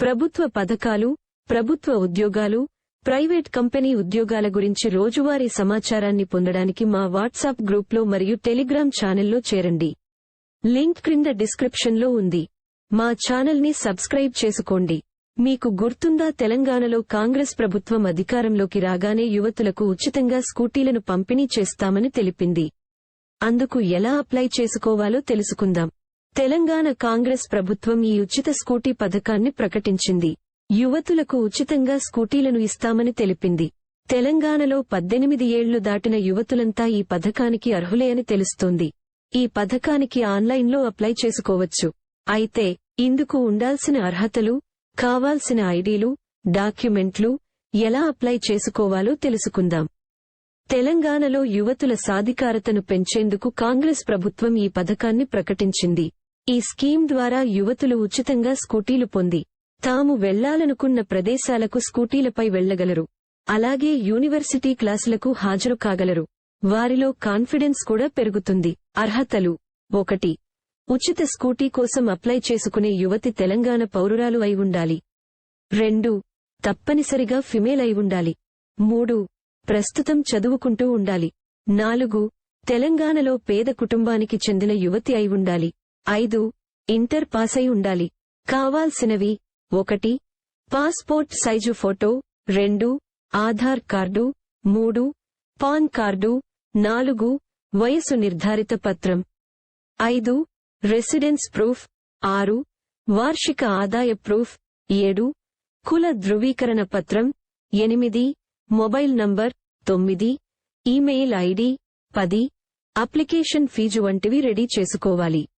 ప్రభుత్వ పథకాలు ప్రభుత్వ ఉద్యోగాలు ప్రైవేట్ కంపెనీ ఉద్యోగాల గురించి రోజువారీ సమాచారాన్ని పొందడానికి మా వాట్సాప్ గ్రూప్లో మరియు టెలిగ్రామ్ ఛానల్లో చేరండి. లింక్ క్రింద డిస్క్రిప్షన్లో ఉంది. మా ఛానల్ని సబ్స్క్రైబ్ చేసుకోండి. మీకు గుర్తుందా తెలంగాణలో కాంగ్రెస్ ప్రభుత్వం అధికారంలోకి రాగానే యువతులకు ఉచితంగా స్కూటీలను పంపిణీ చేస్తామని తెలిపింది. అందుకు ఎలా అప్లై చేసుకోవాలో తెలుసుకుందాం. తెలంగాణ కాంగ్రెస్ ప్రభుత్వం ఈ ఉచిత స్కూటీ పథకాన్ని ప్రకటించింది. యువతులకు ఉచితంగా స్కూటీలను ఇస్తామని తెలిపింది. తెలంగాణలో పద్దెనిమిది ఏళ్ళు దాటిన యువతులంతా ఈ పథకానికి అర్హులే అని తెలుస్తోంది. ఈ పథకానికి ఆన్లైన్లో అప్లై చేసుకోవచ్చు. అయితే ఇందుకు ఉండాల్సిన అర్హతలు కావాల్సిన ఐడీలు డాక్యుమెంట్లు ఎలా అప్లై చేసుకోవాలో తెలుసుకుందాం. తెలంగాణలో యువతుల సాధికారతను పెంచేందుకు కాంగ్రెస్ ప్రభుత్వం ఈ పథకాన్ని ప్రకటించింది. ఈ స్కీమ్ ద్వారా యువతులు ఉచితంగా స్కూటీలు పొంది తాము వెళ్ళాలనుకున్న ప్రదేశాలకు స్కూటీలపై వెళ్ళగలరు అలాగే యూనివర్సిటీ క్లాసులకు హాజరు కాగలరు. వారిలో కాన్ఫిడెన్స్ కూడా పెరుగుతుంది. అర్హతలు. ఒకటి. ఉచిత స్కూటీ కోసం అప్లై చేసుకునే యువతి తెలంగాణ పౌరురాలు అయి ఉండాలి. రెండు. తప్పనిసరిగా ఫిమేల్ అయి ఉండాలి. మూడు. ప్రస్తుతం చదువుకుంటూ ఉండాలి. నాలుగు. తెలంగాణలో పేద కుటుంబానికి చెందిన యువతి అయి ఉండాలి. ఐదు ఇంటర్ పాస్ ఉండాలి. కావాల్సినవి ఒకటి పాస్పోర్ట్ సైజు ఫోటో రెండు ఆధార్ కార్డు మూడు పాన్ కార్డు నాలుగు వయసు నిర్ధారిత పత్రం. ఐదు రెసిడెన్స్ ప్రూఫ్. ఆరు వార్షిక ఆదాయ ప్రూఫ్. ఏడు కుల ధృవీకరణ పత్రం. ఎనిమిది మొబైల్ నంబర్. తొమ్మిది ఈమెయిల్ ఐడి. పది అప్లికేషన్ ఫీజు వంటివి రెడీ చేసుకోవాలి.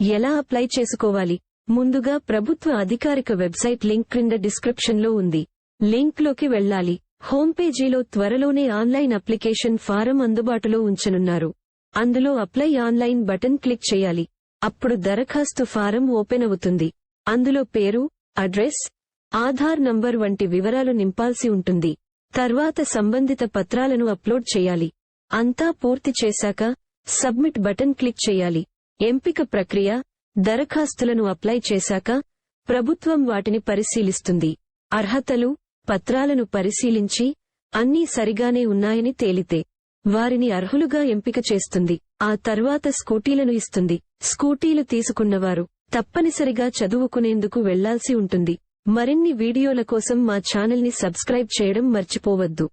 ఎలా అప్లై చేసుకోవాలి? ముందుగా ప్రభుత్వ అధికారిక వెబ్సైట్ లింక్ క్రింద డిస్క్రిప్షన్లో ఉంది. లింక్లోకి వెళ్ళాలి. హోమ్ పేజీలో త్వరలోనే ఆన్లైన్ అప్లికేషన్ ఫారం అందుబాటులో ఉంచనున్నారు. అందులో అప్లై ఆన్లైన్ బటన్ క్లిక్ చేయాలి. అప్పుడు దరఖాస్తు ఫారం ఓపెన్ అవుతుంది. అందులో పేరు అడ్రస్ ఆధార్ నంబర్ వంటి వివరాలు నింపాల్సి ఉంటుంది. తర్వాత సంబంధిత పత్రాలను అప్లోడ్ చేయాలి. అంతా పూర్తి చేశాక సబ్మిట్ బటన్ క్లిక్ చేయాలి. ఎంపిక ప్రక్రియ దరఖాస్తులను అప్లై చేశాక ప్రభుత్వం వాటిని పరిశీలిస్తుంది. అర్హతలు పత్రాలను పరిశీలించి అన్నీ సరిగానే ఉన్నాయని తేలితే వారిని అర్హులుగా ఎంపిక చేస్తుంది. ఆ తర్వాత స్కూటీలను ఇస్తుంది. స్కూటీలు తీసుకున్నవారు తప్పనిసరిగా చదువుకునేందుకు వెళ్ళాల్సి ఉంటుంది. మరిన్ని వీడియోల కోసం మా ఛానల్ని సబ్స్క్రైబ్ చేయడం మర్చిపోవద్దు.